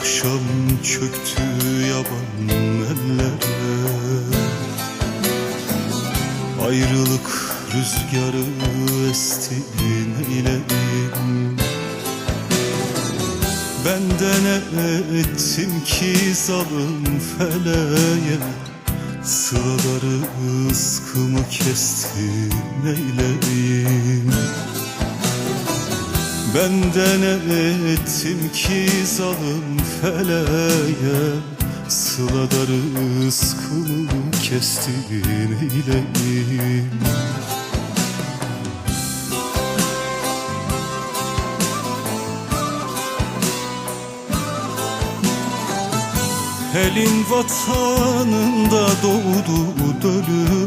akşam çöktü yaban ellere. Ayrılık rüzgarı esti neyleyim Ben de ne ettim ki zalim feleğe? Sıraları ıskımı kesti neyleyim Ben de ne ettim ki zalim feleğe Sılaları ıskımı kesti neyleyim Elin vatanında doğdu dönüz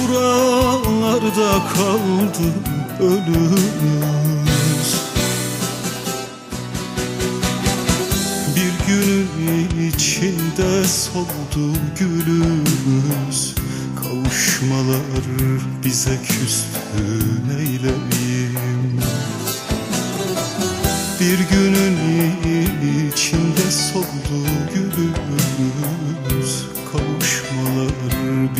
buralarda kaldı ölümüz Bir günün içinde soldu gülümüz. Kavuşmalar bize küstü neyleyim bir günün içinde soldu gülümüz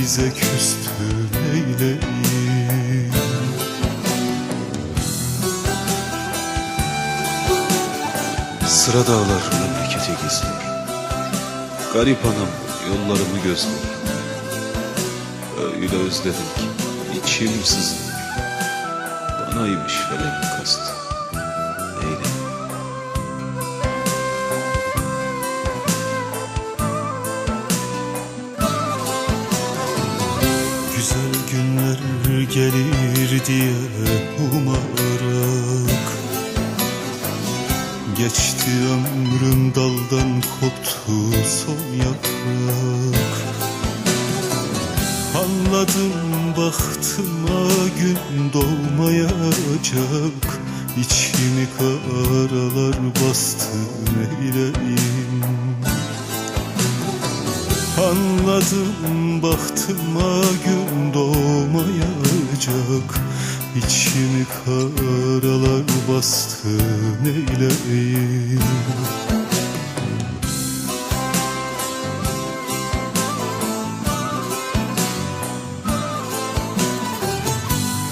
bize küstü neyleyim? Sıra dağlar memleketi gizler Garip anam yollarımı gözler Öyle özledim ki içim sızlıyor. Banaymış felek kastı gelir diye umarak Geçti ömrüm daldan koptu son yaprak. Anladım baktıma gün doğmayacak. İçimi karalar bastı neyleyim Anladım baktıma gün doğmayacak İçimi karalar bastı neyleyim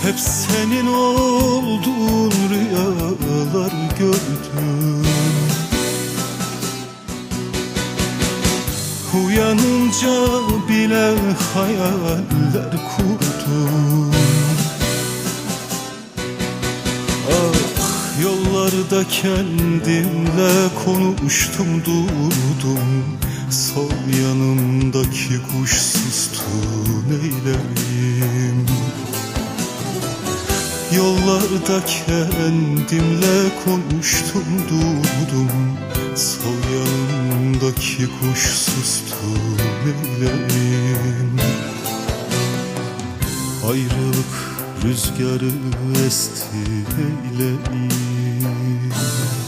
Hep senin olduğun rüyalar gördüm. Uyanınca bile hayaller kurdum yollarda kendimle konuştum durdum. Sol yanımdaki kuş sustu neyleyim Yollarda kendimle konuştum durdum. Sol yanımdaki kuş sustu neyleyim Ayrılık rüzgarı esti neyleyim